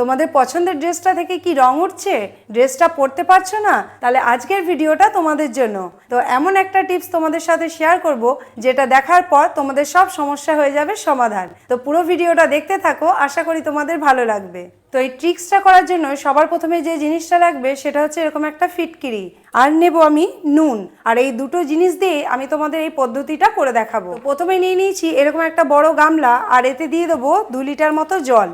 তোমাদের পছন্দের ড্রেসটা থেকে কি রং উঠছে? ড্রেসটা পরতে পারছ না? তাহলে আজকের ভিডিওটা তোমাদের জন্য। তো এমন একটা টিপস তোমাদের সাথে শেয়ার করব, যেটা দেখার পর তোমাদের সব সমস্যা হয়ে যাবে সমাধান। তো পুরো ভিডিওটা দেখতে থাকো, আশা করি তোমাদের ভালো লাগবে। তো এই ট্রিক্সটা করার জন্য সবার প্রথমে যে জিনিসটা লাগবে, সেটা হচ্ছে এরকম একটা ফিটকিরি। আর নেব আমি নুন। আর এই দুটো জিনিস দিয়ে আমি তোমাদের এই পদ্ধতিটা করে দেখাবো। প্রথমে নিয়ে নিয়েছি এরকম একটা বড় গামলা, আর এতে দিয়ে দেবো দু লিটার মতো জল।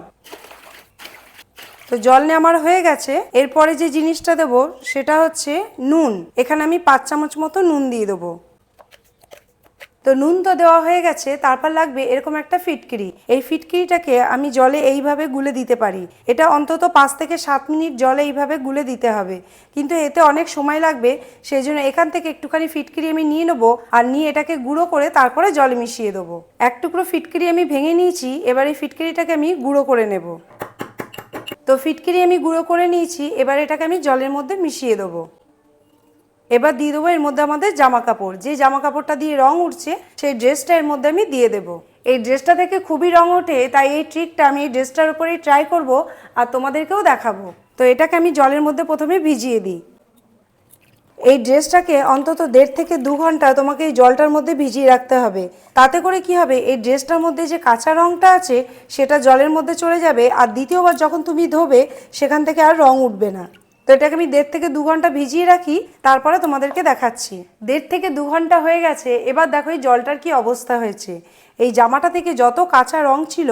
তো জল আমার হয়ে গেছে। এরপরে যে জিনিসটা দেব সেটা হচ্ছে নুন। এখানে আমি পাঁচ চামচ মতো নুন দিয়ে দেবো। তো নুন তো দেওয়া হয়ে গেছে, তারপর লাগবে এরকম একটা ফিটকিরি। এই ফিটকিরিটাকে আমি জলে এইভাবে গুলে দিতে পারি। এটা অন্তত পাঁচ থেকে সাত মিনিট জলে এইভাবে গুলে দিতে হবে। কিন্তু এতে অনেক সময় লাগবে সেই জন্য এখান থেকে একটুখানি ফিটকিরি আমি নিয়ে নেব আর নিয়ে এটাকে গুঁড়ো করে তারপরে জলে মিশিয়ে দেবো। এক টুকরো ফিটকিরি আমি ভেঙে নিয়েছি, এবার এই ফিটকিরিটাকে আমি গুঁড়ো করে নেব। তো ফিটকিরি আমি গুঁড়ো করে নিয়েছি, এবার এটাকে আমি জলের মধ্যে মিশিয়ে দেবো। এবার দিয়ে দেবো এর মধ্যে আমাদের জামা কাপড়। যে জামা কাপড়টা দিয়ে রং উঠছে, সেই ড্রেসটা এর মধ্যে আমি দিয়ে দেবো। এই ড্রেসটা থেকে খুবই রং ওঠে, তাই এই ট্রিকটা আমি এই ড্রেসটার উপরেই ট্রাই করব আর তোমাদেরকেও দেখাবো। তো এটাকে আমি জলের মধ্যে প্রথমে ভিজিয়ে দিই। এই ড্রেসটাকে অন্তত দেড় থেকে দু ঘণ্টা তোমাকে এই জলটার মধ্যে ভিজিয়ে রাখতে হবে। তাতে করে কি হবে? এই ড্রেসটার মধ্যে যে কাঁচা রংটা আছে, সেটা জলের মধ্যে চলে যাবে আর দ্বিতীয়বার যখন তুমি ধোবে, সেখান থেকে আর রং উঠবে না। তো এটাকে আমি দেড় থেকে দু ঘণ্টা ভিজিয়ে রাখি, তারপরে তোমাদেরকে দেখাচ্ছি। দেড় থেকে দু ঘণ্টা হয়ে গেছে, এবার দেখো এই জলটার কি অবস্থা হয়েছে। এই জামাটা থেকে যত কাঁচা রং ছিল,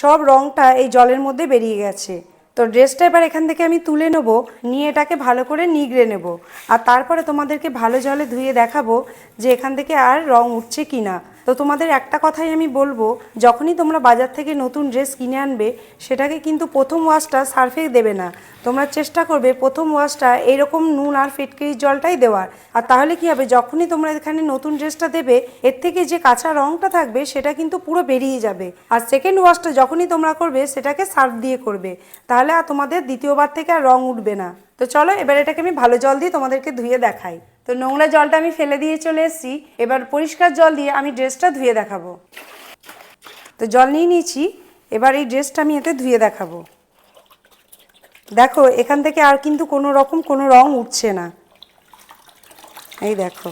সব রংটা এই জলের মধ্যে বেরিয়ে গেছে। তো ড্রেসটা এবার এখান থেকে আমি তুলে নেব, নিয়ে এটাকে ভালো করে নিগড়ে নেব। আর তারপরে তোমাদেরকে ভালো জলে ধুয়ে দেখাবো যে এখান থেকে আর রং উঠছে কি না তো তোমাদের একটা কথাই আমি বলব, যখনই তোমরা বাজার থেকে নতুন ড্রেস কিনে আনবে, সেটাকে কিন্তু প্রথম ওয়াশটা সার্ফে দেবে না। তোমরা চেষ্টা করবে প্রথম ওয়াশটা এইরকম নুন আর ফিটকিরির জলটাই দেওয়ার। আর তাহলে কি হবে, যখনই তোমরা এখানে নতুন ড্রেসটা দেবে, এর থেকে যে কাঁচা রংটা থাকবে, সেটা কিন্তু পুরো বেরিয়ে যাবে। আর সেকেন্ড ওয়াশটা যখনই তোমরা করবে, সেটাকে সার্ফ দিয়ে করবে। তাহলে আর তোমাদের দ্বিতীয়বার থেকে আর রং উঠবে না। তো চলো, এবার এটাকে আমি ভালো জল দিয়ে তোমাদেরকে ধুয়ে দেখাই। তো নোংরা জলটা আমি ফেলে দিয়ে চলে এসেছি। এবার পরিষ্কার জল দিয়ে আমি ড্রেসটা ধুয়ে দেখাবো। তো জল নিয়ে নিয়েছি, এবার এই ড্রেসটা আমি এতে ধুয়ে দেখাবো। দেখো, এখান থেকে আর কিন্তু কোনো রকম কোনো রং উঠছে না। এই দেখো।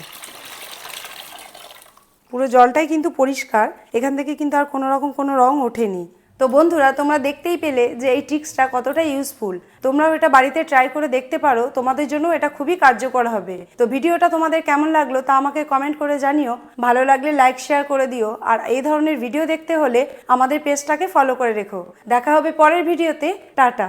পুরো জলটাই কিন্তু পরিষ্কার, এখান থেকে কিন্তু আর কোনো রকম কোনো রং ওঠেনি। তো বন্ধুরা, তোমরা দেখতেই পেলে যে এই ট্রিক্সটা কতটা ইউজফুল তোমরাও এটা বাড়িতে ট্রাই করে দেখতে পারো, তোমাদের জন্য এটা খুবই কার্যকর হবে। তো ভিডিওটা তোমাদের কেমন লাগল তা আমাকে কমেন্ট করে জানিও। ভালো লাগলে লাইক শেয়ার করে দিও। আর এই ধরনের ভিডিও দেখতে হলে আমাদের পেজটাকে ফলো করে রেখো। দেখা হবে পরের ভিডিওতে টাটা।